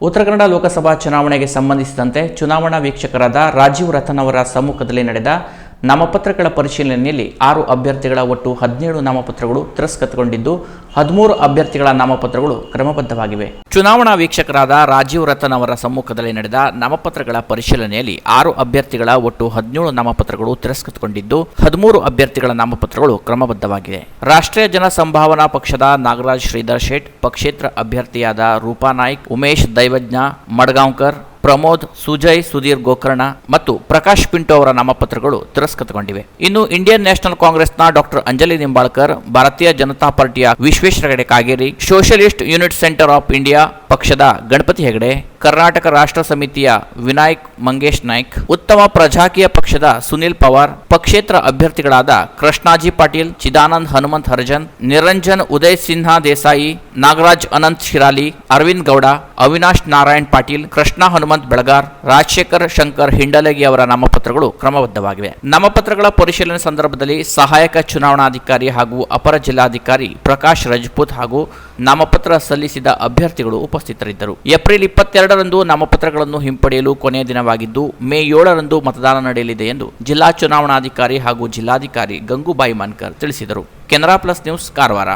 ಉತ್ತರ ಕನ್ನಡ ಲೋಕಸಭಾ ಚುನಾವಣೆಗೆ ಸಂಬಂಧಿಸಿದಂತೆ ಚುನಾವಣಾ ವೀಕ್ಷಕರಾದ ರಾಜೀವ್ ರತನ್ ಅವರ ಸಮ್ಮುಖದಲ್ಲಿ ನಡೆದ ನಾಮಪತ್ರಗಳ ಪರಿಶೀಲನೆಯಲ್ಲಿ ಆರು ಅಭ್ಯರ್ಥಿಗಳ ಒಟ್ಟು ಹದಿನೇಳು ನಾಮಪತ್ರಗಳು ತಿರಸ್ಕೃತಗೊಂಡಿದ್ದು, ಹದಿಮೂರು ಅಭ್ಯರ್ಥಿಗಳ ನಾಮಪತ್ರಗಳು ಕ್ರಮಬದ್ಧವಾಗಿವೆ. ಚುನಾವಣಾ ವೀಕ್ಷಕರಾದ ರಾಜೀವ್ ರತನ್ ಅವರ ಸಮ್ಮುಖದಲ್ಲಿ ನಡೆದ ನಾಮಪತ್ರಗಳ ಪರಿಶೀಲನೆಯಲ್ಲಿ ಆರು ಅಭ್ಯರ್ಥಿಗಳ ಒಟ್ಟು ಹದಿನೇಳು ನಾಮಪತ್ರಗಳು ತಿರಸ್ಕೃತಗೊಂಡಿದ್ದು, ಹದಿಮೂರು ಅಭ್ಯರ್ಥಿಗಳ ನಾಮಪತ್ರಗಳು ಕ್ರಮಬದ್ಧವಾಗಿವೆ. ರಾಷ್ಟ್ರೀಯ ಜನ ಸಂಭಾವನಾ ಪಕ್ಷದ ನಾಗರಾಜ್ ಶ್ರೀಧರ್ ಶೇಟ್, ಪಕ್ಷೇತ್ರ ಅಭ್ಯರ್ಥಿಯಾದ ರೂಪಾ ನಾಯ್ಕ್, ಉಮೇಶ್ ದೈವಜ್ಞ, ಮಡ್ಗಾಂವ್ಕರ್ ಪ್ರಮೋದ್, ಸುಜಯ್, ಸುಧೀರ್ ಗೋಕರ್ಣ ಮತ್ತು ಪ್ರಕಾಶ್ ಪಿಂಟೋ ಅವರ ನಾಮಪತ್ರಗಳು ತಿರಸ್ಕೃತಗೊಂಡಿವೆ. ಇನ್ನು ಇಂಡಿಯನ್ ನ್ಯಾಷನಲ್ ಕಾಂಗ್ರೆಸ್ನ ಡಾಕ್ಟರ್ ಅಂಜಲಿ ನಿಂಬಾಳ್ಕರ್, ಭಾರತೀಯ ಜನತಾ ಪಾರ್ಟಿಯ Vishweshwar Hegde Kageri socialist unit centre of India ಪಕ್ಷದ ಗಣಪತಿ ಹೆಗಡೆ, ಕರ್ನಾಟಕ ರಾಷ್ಟ್ರ ಸಮಿತಿಯ ವಿನಾಯಕ್ ಮಂಗೇಶ್ ನಾಯ್ಕ್, ಉತ್ತಮ ಪ್ರಜಾಕೀಯ ಪಕ್ಷದ ಸುನಿಲ್ ಪವಾರ್, ಪಕ್ಷೇತರ ಅಭ್ಯರ್ಥಿಗಳಾದ ಕೃಷ್ಣಾಜಿ ಪಾಟೀಲ್, ಚಿದಾನಂದ್ ಹನುಮಂತ್ ಹರ್ಜನ್, ನಿರಂಜನ್ ಉದಯ್ ಸಿನ್ಹಾ ದೇಸಾಯಿ, ನಾಗರಾಜ್ ಅನಂತ್ ಶಿರಾಲಿ, ಅರವಿಂದ್ ಗೌಡ, ಅವಿನಾಶ್ ನಾರಾಯಣ್ ಪಾಟೀಲ್, ಕೃಷ್ಣ ಹನುಮಂತ್ ಬೆಳಗಾರ್, ರಾಜಶೇಖರ್ ಶಂಕರ್ ಹಿಂಡಲಗಿ ಅವರ ನಾಮಪತ್ರಗಳು ಕ್ರಮಬದ್ಧವಾಗಿವೆ. ನಾಮಪತ್ರಗಳ ಪರಿಶೀಲನೆ ಸಂದರ್ಭದಲ್ಲಿ ಸಹಾಯಕ ಚುನಾವಣಾಧಿಕಾರಿ ಹಾಗೂ ಅಪರ ಜಿಲ್ಲಾಧಿಕಾರಿ ಪ್ರಕಾಶ್ ರಜಪೂತ್ ಹಾಗೂ ನಾಮಪತ್ರ ಸಲ್ಲಿಸಿದ ಅಭ್ಯರ್ಥಿಗಳು ಉಪಸ್ಥಿತರಿದ್ದರು. ಏಪ್ರಿಲ್ ಇಪ್ಪತ್ತೆರಡರಂದು ನಾಮಪತ್ರಗಳನ್ನು ಹಿಂಪಡೆಯಲು ಕೊನೆಯ ದಿನವಾಗಿದ್ದು, ಮೇ ಏಳರಂದು ಮತದಾನ ನಡೆಯಲಿದೆ ಎಂದು ಜಿಲ್ಲಾ ಚುನಾವಣಾಧಿಕಾರಿ ಹಾಗೂ ಜಿಲ್ಲಾಧಿಕಾರಿ ಗಂಗೂಬಾಯಿ ಮಾನ್ಕರ್ ತಿಳಿಸಿದರು. Canara plus news, Karwar.